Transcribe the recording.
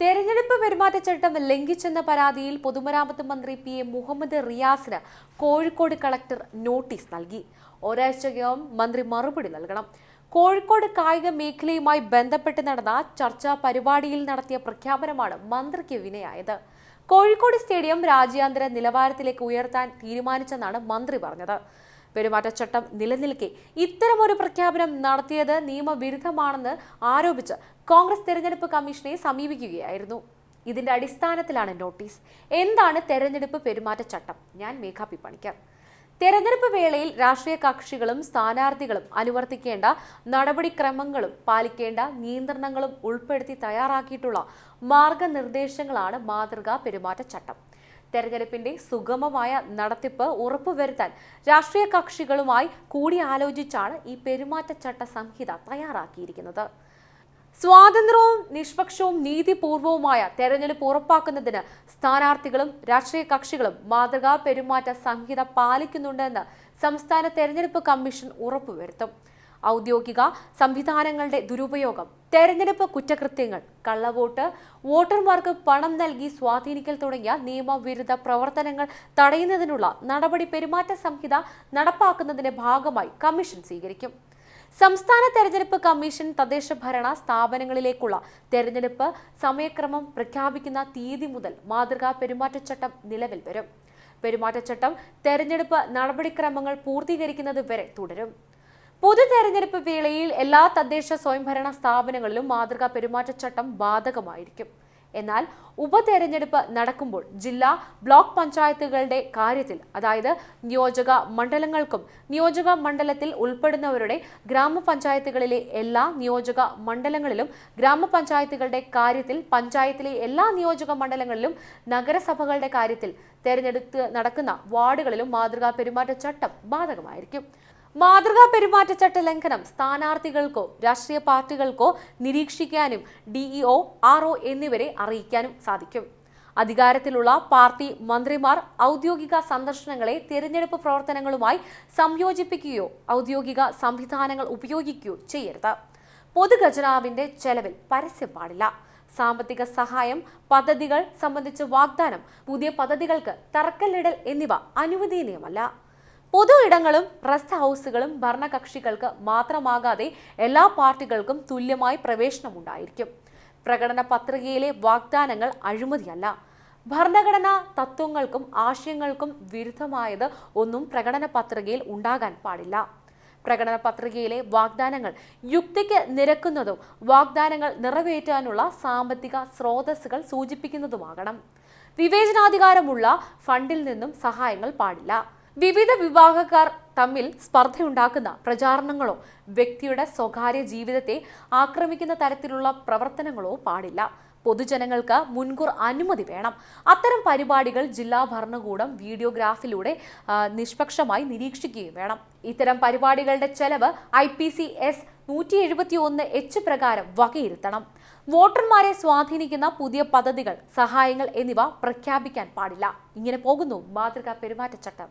തെരഞ്ഞെടുപ്പ് പെരുമാറ്റച്ചട്ടം ലംഘിച്ചെന്ന പരാതിയിൽ പൊതുമരാമത്ത് മന്ത്രി പി എ മുഹമ്മദ് റിയാസിന് കോഴിക്കോട് കളക്ടർ നോട്ടീസ് നൽകി. ഒരാഴ്ചയ്ക്കകം മന്ത്രി മറുപടി നൽകണം. കോഴിക്കോട് കായിക മേഖലയുമായി ബന്ധപ്പെട്ട് നടന്ന ചർച്ചാ പരിപാടിയിൽ നടത്തിയ പ്രഖ്യാപനമാണ് മന്ത്രിക്ക് വിനയായത്. കോഴിക്കോട് സ്റ്റേഡിയം രാജ്യാന്തര നിലവാരത്തിലേക്ക് ഉയർത്താൻ തീരുമാനിച്ചെന്നാണ് മന്ത്രി പറഞ്ഞത്. പെരുമാറ്റച്ചട്ടം നിലനിൽക്കെ ഇത്തരമൊരു പ്രഖ്യാപനം നടത്തിയത് നിയമവിരുദ്ധമാണെന്ന് ആരോപിച്ച് കോൺഗ്രസ് തെരഞ്ഞെടുപ്പ് കമ്മീഷനെ സമീപിക്കുകയായിരുന്നു. ഇതിന്റെ അടിസ്ഥാനത്തിലാണ് നോട്ടീസ്. എന്താണ് തെരഞ്ഞെടുപ്പ് പെരുമാറ്റച്ചട്ടം? ഞാൻ മേഘാ പി പണിക്കർ. തെരഞ്ഞെടുപ്പ് വേളയിൽ രാഷ്ട്രീയ കക്ഷികളും സ്ഥാനാർത്ഥികളും അനുവർത്തിക്കേണ്ട നടപടിക്രമങ്ങളും പാലിക്കേണ്ട നിയന്ത്രണങ്ങളും ഉൾപ്പെടുത്തി തയ്യാറാക്കിയിട്ടുള്ള മാർഗനിർദ്ദേശങ്ങളാണ് മാതൃകാ പെരുമാറ്റച്ചട്ടം. തെരഞ്ഞെടുപ്പിന്റെ സുഗമമായ നടത്തിപ്പ് ഉറപ്പുവരുത്താൻ രാഷ്ട്രീയ കക്ഷികളുമായി കൂടിയാലോചിച്ചാണ് ഈ പെരുമാറ്റച്ചട്ട സംഹിത തയ്യാറാക്കിയിരിക്കുന്നത്. സ്വാതന്ത്ര്യവും നിഷ്പക്ഷവും നീതിപൂർവവുമായ തെരഞ്ഞെടുപ്പ് ഉറപ്പാക്കുന്നതിന് സ്ഥാനാർത്ഥികളും രാഷ്ട്രീയ കക്ഷികളും മാതൃകാ പെരുമാറ്റ സംഹിത പാലിക്കുന്നുണ്ടെന്ന് സംസ്ഥാന തെരഞ്ഞെടുപ്പ് കമ്മീഷൻ ഉറപ്പുവരുത്തും. ഔദ്യോഗിക സംവിധാനങ്ങളുടെ ദുരുപയോഗം തെരഞ്ഞെടുപ്പ് കുറ്റകൃത്യങ്ങൾ കള്ളവോട്ട് വോട്ടർമാർക്ക് പണം നൽകി സ്വാധീനിക്കൽ തുടങ്ങിയ നിയമവിരുദ്ധ പ്രവർത്തനങ്ങൾ തടയുന്നതിനുള്ള നടപടി പെരുമാറ്റ സംഹിത നടപ്പാക്കുന്നതിന്റെ ഭാഗമായി കമ്മീഷൻ സ്വീകരിക്കും. സംസ്ഥാന തെരഞ്ഞെടുപ്പ് കമ്മീഷൻ തദ്ദേശ ഭരണ സ്ഥാപനങ്ങളിലേക്കുള്ള തെരഞ്ഞെടുപ്പ് സമയക്രമം പ്രഖ്യാപിക്കുന്ന തീയതി മുതൽ മാതൃകാ പെരുമാറ്റച്ചട്ടം നിലവിൽ വരും. പെരുമാറ്റച്ചട്ടം തെരഞ്ഞെടുപ്പ് നടപടിക്രമങ്ങൾ പൂർത്തീകരിക്കുന്നത് വരെ തുടരും. പൊതു തെരഞ്ഞെടുപ്പ് വേളയിൽ എല്ലാ തദ്ദേശ സ്വയംഭരണ സ്ഥാപനങ്ങളിലും മാതൃകാ പെരുമാറ്റച്ചട്ടം ബാധകമായിരിക്കും. എന്നാൽ ഉപതെരഞ്ഞെടുപ്പ് നടക്കുമ്പോൾ ജില്ലാ ബ്ലോക്ക് പഞ്ചായത്തുകളുടെ കാര്യത്തിൽ അതായത് നിയോജക മണ്ഡലങ്ങൾക്കും നിയോജക മണ്ഡലത്തിൽ ഉൾപ്പെടുന്നവരുടെ ഗ്രാമപഞ്ചായത്തുകളിലെ എല്ലാ നിയോജക മണ്ഡലങ്ങളിലും ഗ്രാമപഞ്ചായത്തുകളുടെ കാര്യത്തിൽ പഞ്ചായത്തിലെ എല്ലാ നിയോജക മണ്ഡലങ്ങളിലും നഗരസഭകളുടെ കാര്യത്തിൽ തെരഞ്ഞെടുത്ത് നടക്കുന്ന വാർഡുകളിലും മാതൃകാ പെരുമാറ്റച്ചട്ടം ബാധകമായിരിക്കും. മാതൃകാ പെരുമാറ്റച്ചട്ട ലംഘനം സ്ഥാനാർത്ഥികൾക്കോ രാഷ്ട്രീയ പാർട്ടികൾക്കോ നിരീക്ഷിക്കാനും ഡിഇഒ ആർ ഒ എന്നിവരെ അറിയിക്കാനും സാധിക്കും. അധികാരത്തിലുള്ള പാർട്ടി മന്ത്രിമാർ ഔദ്യോഗിക സന്ദർശനങ്ങളെ തിരഞ്ഞെടുപ്പ് പ്രവർത്തനങ്ങളുമായി സംയോജിപ്പിക്കുകയോ ഔദ്യോഗിക സംവിധാനങ്ങൾ ഉപയോഗിക്കുകയോ ചെയ്യരുത്. പൊതുഖജനാവിന്റെ ചെലവിൽ പരസ്യം പാടില്ല സാമ്പത്തിക സഹായം പദ്ധതികൾ സംബന്ധിച്ച് വാഗ്ദാനം പുതിയ പദ്ധതികൾക്ക് തറക്കല്ലിടൽ എന്നിവ അനുവദനീയമല്ല. പൊതു ഇടങ്ങളും റെസ്റ്റ് ഹൗസുകളും ഭരണകക്ഷികൾക്ക് മാത്രമാകാതെ എല്ലാ പാർട്ടികൾക്കും തുല്യമായി പ്രവേശനമുണ്ടായിരിക്കും പ്രകടന പത്രികയിലെ വാഗ്ദാനങ്ങൾ അഴിമതിയല്ല. ഭരണഘടനാ തത്വങ്ങൾക്കും ആശയങ്ങൾക്കും വിരുദ്ധമായത് ഒന്നും പ്രകടന പത്രികയിൽ ഉണ്ടാകാൻ പാടില്ല. പ്രകടന പത്രികയിലെ വാഗ്ദാനങ്ങൾ യുക്തിക്ക് നിരക്കുന്നതും വാഗ്ദാനങ്ങൾ നിറവേറ്റാനുള്ള സാമ്പത്തിക സ്രോതസ്സുകൾ സൂചിപ്പിക്കുന്നതുമാകണം. വിവേചനാധികാരമുള്ള ഫണ്ടിൽ നിന്നും സഹായങ്ങൾ പാടില്ല. വിവിധ വിഭാഗക്കാർ തമ്മിൽ സ്പർദ്ധയുണ്ടാക്കുന്ന പ്രചാരണങ്ങളോ വ്യക്തിയുടെ സ്വകാര്യ ജീവിതത്തെ ആക്രമിക്കുന്ന തരത്തിലുള്ള പ്രവർത്തനങ്ങളോ പാടില്ല. പൊതുജനങ്ങൾക്ക് മുൻകൂർ അനുമതി വേണം. അത്തരം പരിപാടികൾ ജില്ലാ ഭരണകൂടം വീഡിയോഗ്രാഫിലൂടെ നിഷ്പക്ഷമായി നിരീക്ഷിക്കുകയും വേണം. ഇത്തരം പരിപാടികളുടെ ചെലവ് ഐ പി സി എസ് നൂറ്റി എഴുപത്തി ഒന്ന് എച്ച് പ്രകാരം വകയിരുത്തണം. വോട്ടർമാരെ സ്വാധീനിക്കുന്ന പുതിയ പദ്ധതികൾ സഹായങ്ങൾ എന്നിവ പ്രഖ്യാപിക്കാൻ പാടില്ല. ഇങ്ങനെ പോകുന്നു മാതൃകാ പെരുമാറ്റച്ചട്ടം.